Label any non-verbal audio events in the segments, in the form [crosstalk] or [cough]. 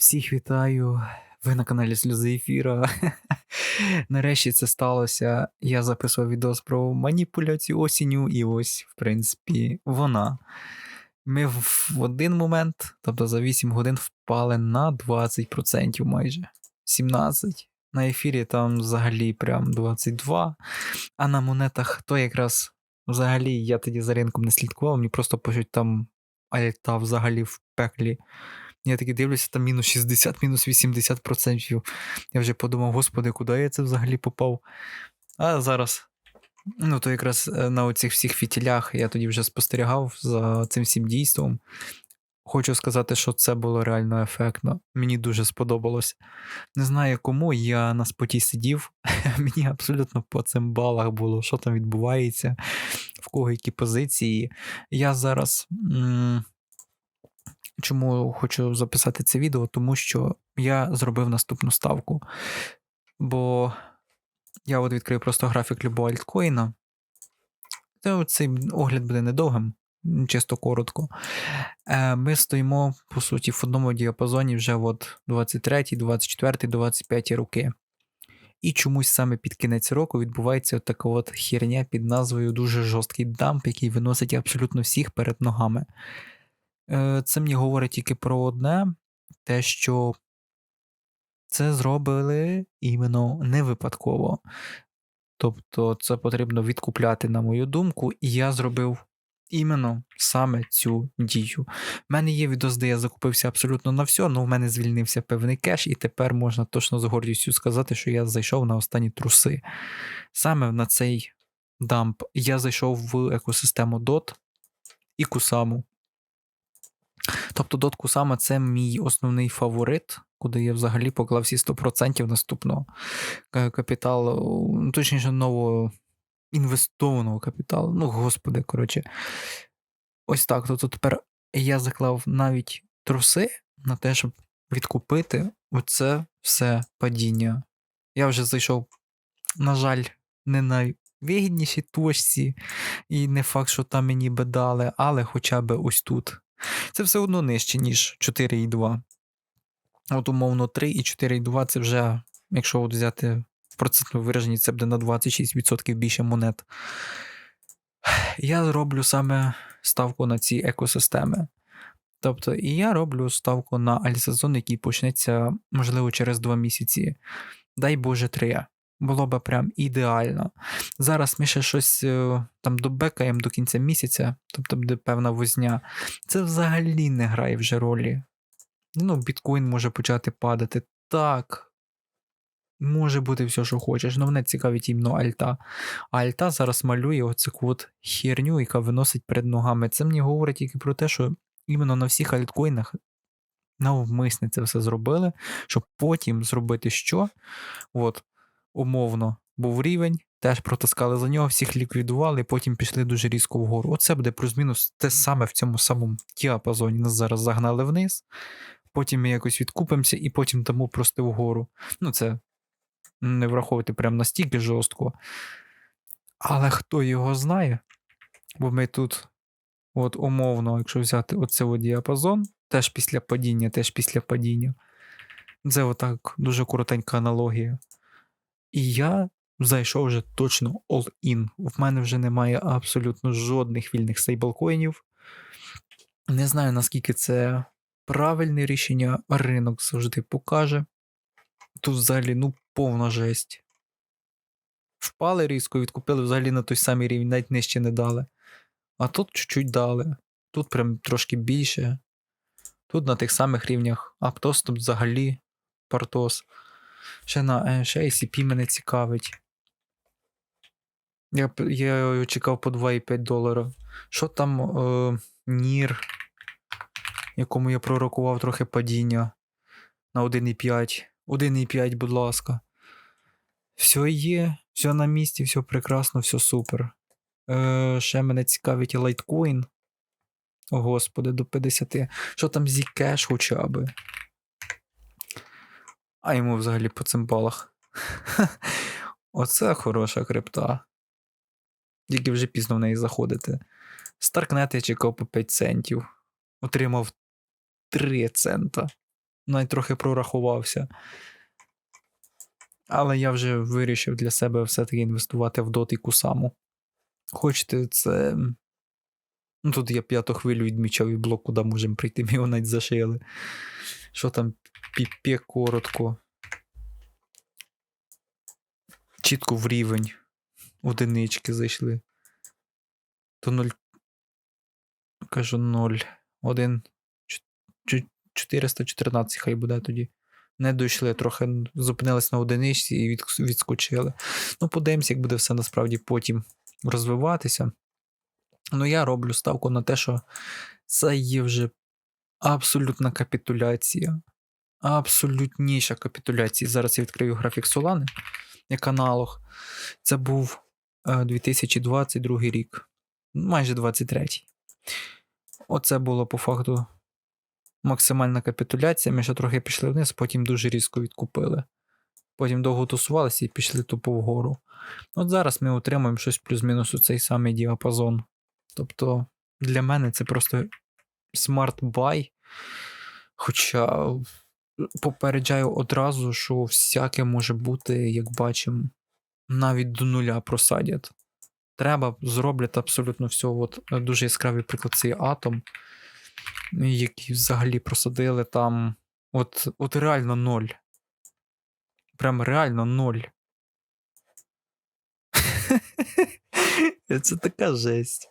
Всіх вітаю. Ви на каналі Сльози Ефіра. [laughs] Нарешті це сталося. Я записував відео про маніпуляцію осінню, і ось, в принципі, вона. Ми в один момент, тобто за 8 годин, впали на 20% майже. 17. На ефірі там взагалі прям 22. А на монетах то якраз взагалі я тоді за ринком не слідкував, мені просто пишуть там альта взагалі в пеклі. Я таки дивлюся, там мінус 60, мінус 80%. Я вже подумав, господи, куди я це взагалі попав? А зараз. Ну, то якраз е, на оцих всіх фітілях я тоді вже спостерігав за цим всім дійством. Хочу сказати, що це було реально ефектно. Мені дуже сподобалось. Не знаю кому, я на споті сидів, [laughs] мені абсолютно по цим балах було, що там відбувається, в кого які позиції. Я зараз. Чому хочу записати це відео? Тому що я зробив наступну ставку. Бо я от відкрию просто графік любого альткоїна. Це цей огляд буде недовгим, чисто коротко. Е, Ми стоїмо, по суті, в одному діапазоні вже от 23, 24, 25 роки. І чомусь саме під кінець року відбувається така от херня під назвою дуже жорсткий дамп, який виносить абсолютно всіх перед ногами. Е, Це мені говорить тільки про одне: те, що це зробили іменно не випадково. Тобто, це потрібно відкупляти, на мою думку, і я зробив іменно саме цю дію. У мене є відос, де я закупився абсолютно на все, але в мене звільнився певний кеш, і тепер можна точно з гордістю сказати, що я зайшов на останні труси. Саме на цей дамп я зайшов в екосистему DOT і Кусаму. Тобто дотку саме це мій основний фаворит, куди я взагалі поклав всі 100% наступного капіталу, ну, точніше, нового інвестованого капіталу. Ну, господи, коротше. Ось так. Тобто тепер я заклав навіть труси на те, щоб відкупити оце все падіння. Я вже зайшов, на жаль, не на вигіднішій точці, і не факт, що там мені би дали, але хоча б ось тут. Це все одно нижче, ніж 4,2. От, умовно, 3 і 4,2 це вже, якщо от взяти в процентному вираженні, це буде на 26% більше монет. Я роблю саме ставку на ці екосистеми. Тобто, і я роблю ставку на альсезон, який почнеться, можливо, через 2 місяці. Дай Боже, 3 було б прям ідеально. Зараз ми ще щось е, там добекаємо до кінця місяця, тобто буде певна возня. Це взагалі не грає вже ролі. Ну, біткоін може почати падати. Так. Може бути все, що хочеш, але мене цікавить іменно Альта. А Альта зараз малює оцю от херню, яка виносить перед ногами. Це мені говорить тільки про те, що іменно на всіх альткоїнах навмисне це все зробили, щоб потім зробити що? От, умовно був рівень, теж протискали за нього, всіх ліквідували, потім пішли дуже різко вгору. Оце буде плюс-мінус те саме в цьому самому діапазоні. Нас зараз загнали вниз, потім ми якось відкупимося і потім тому просто вгору. Ну, це не враховувати прям настільки жорстко. Але хто його знає? Бо ми тут, от умовно, якщо взяти оцей діапазон, теж після падіння, теж після падіння. Це отак дуже коротенька аналогія. І я зайшов вже точно all-in. В мене вже немає абсолютно жодних вільних стейблкоїнів. Не знаю, наскільки це правильне рішення, ринок завжди покаже. Тут взагалі ну, повна жесть. Впали різко, відкупили взагалі на той самий рівень, навіть нижче не дали. А тут чуть-чуть дали. Тут прям трошки більше. Тут на тих самих рівнях Аптос тут взагалі Партос. Ще на ще ACP мене цікавить. Я я чекав по 2,5 долара. Що там е, Нір, якому я пророкував трохи падіння на 1,5. 1,5, будь ласка. Все є, все на місці, все прекрасно, все супер. Е, Ще мене цікавить лайткоін. О, господи, до 50. Що там Zcash хоча би? А йому взагалі по цим балах. [laughs] Оце хороша крипта. Тільки вже пізно в неї заходити. Старкнет я чекав по 5 центів. Отримав 3 цента. навіть трохи прорахувався. Але я вже вирішив для себе все-таки інвестувати в дотику саму. Хочете, це. Ну, тут я п'яту хвилю відмічав і блок, куди можемо прийти, ми його навіть зашили. Що там піпе коротко. Чітко в рівень. Одинички зайшли. То 0. Кажу 0. 1. 414 хай буде тоді. Не дійшли, трохи зупинились на одиничці і відскочили. Ну, подивимося, як буде все насправді потім розвиватися. Ну, я роблю ставку на те, що це є вже абсолютна капітуляція. Абсолютніша капітуляція. Зараз я відкрию графік Solana як аналог. Це був 2022 рік, майже 23. Оце було по факту максимальна капітуляція. Ми ще трохи пішли вниз, потім дуже різко відкупили. Потім довго тусувалися і пішли тупо вгору. От зараз ми отримаємо щось плюс-мінус у цей самий діапазон. Тобто для мене це просто смарт-бай. Хоча попереджаю одразу, що всяке може бути, як бачимо, навіть до нуля просадять. Треба зроблять абсолютно все. От Дуже яскравий приклад цей атом, який взагалі просадили там. От, От реально ноль. Прям реально ноль. [laughs] Це така жесть.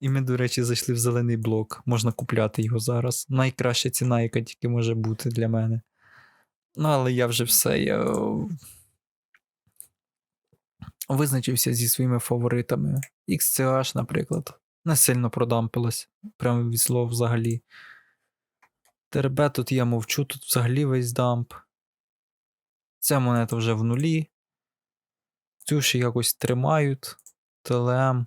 І ми, до речі, зайшли в зелений блок. Можна купляти його зараз. Найкраща ціна, яка тільки може бути для мене. Ну, але я вже все. Я... Визначився зі своїми фаворитами. XCH, наприклад. Не сильно продампилось. Прямо від слова взагалі. ТРБ тут я мовчу, тут взагалі весь дамп. Ця монета вже в нулі. Цю ще якось тримають. ТЛМ.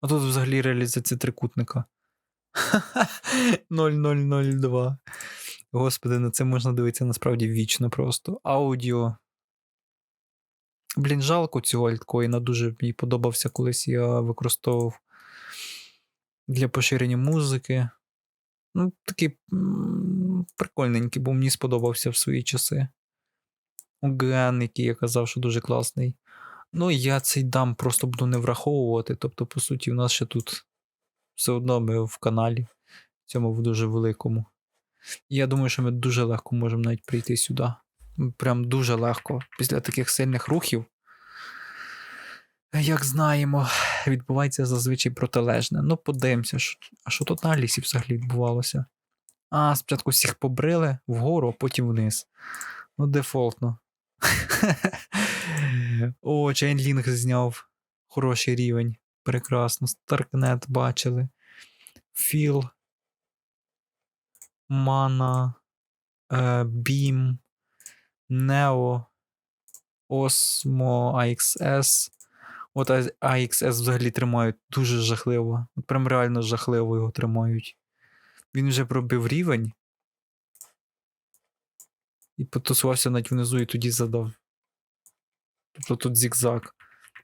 А тут взагалі реалізація трикутника. [laughs] 0002. Господи, на це можна дивитися насправді вічно просто. Аудіо. Блін, жалко цього альткоїна. Дуже мені подобався, колись я використовував для поширення музики. Ну, такий прикольненький, бо мені сподобався в свої часи. Ген, який я казав, що дуже класний. Ну, я цей дам просто буду не враховувати. Тобто, по суті, у нас ще тут все одно ми в каналі, цьому в дуже великому. я думаю, що ми дуже легко можемо навіть прийти сюди. Прям дуже легко. Після таких сильних рухів. Як знаємо, відбувається зазвичай протилежне. Ну, подивимося, а що тут на лісі взагалі відбувалося? А, спочатку всіх побрили вгору, а потім вниз. Ну, дефолтно. [laughs] О, Chainlink зняв хороший рівень. Прекрасно. Starknet бачили. Філ. Mana. Beam. Neo. Osmo AXS. От AXS взагалі тримають дуже жахливо. Прям реально жахливо його тримають. Він вже пробив рівень. І потусувався навіть внизу і тоді задав. Тобто тут зігзаг.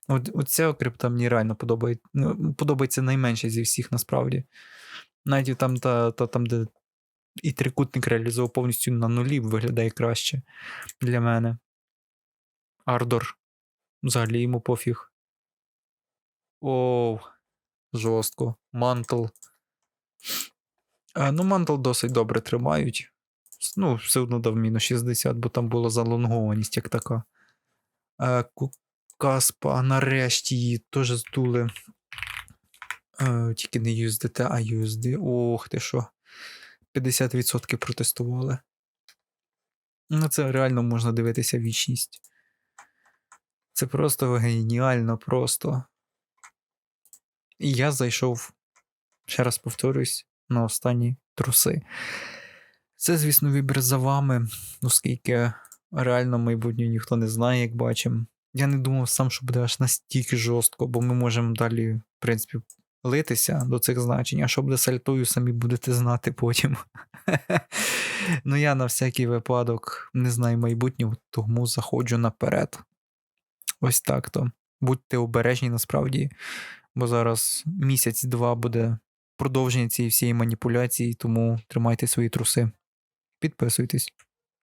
От, Оця крипта мені реально подобається. Ну, подобається найменше зі всіх насправді. Навіть там, та, та, там, де і трикутник реалізував повністю на нулі, виглядає краще для мене. Ардор. Взагалі йому пофіг. Оу, жорстко. Мантл. ну, мантл досить добре тримають. Ну, все одно дав мінус 60, бо там була залонгованість як така. Е, Каспа, нарешті її теж здули. Е, тільки не USDT, а USD. Ох ти що. 50% протестували. Ну, це реально можна дивитися вічність. Це просто геніально просто. І я зайшов, ще раз повторюсь, на останні труси. Це, звісно, вибір за вами, оскільки реально майбутнє ніхто не знає, як бачимо. Я не думав сам, що буде аж настільки жорстко, бо ми можемо далі, в принципі, литися до цих значень, а що буде сальтою, самі будете знати потім. [laughs] Ну, я на всякий випадок не знаю майбутнього, тому заходжу наперед. Ось так то. Будьте обережні насправді, бо зараз місяць-два буде продовження цієї всієї маніпуляції, тому тримайте свої труси. Підписуйтесь.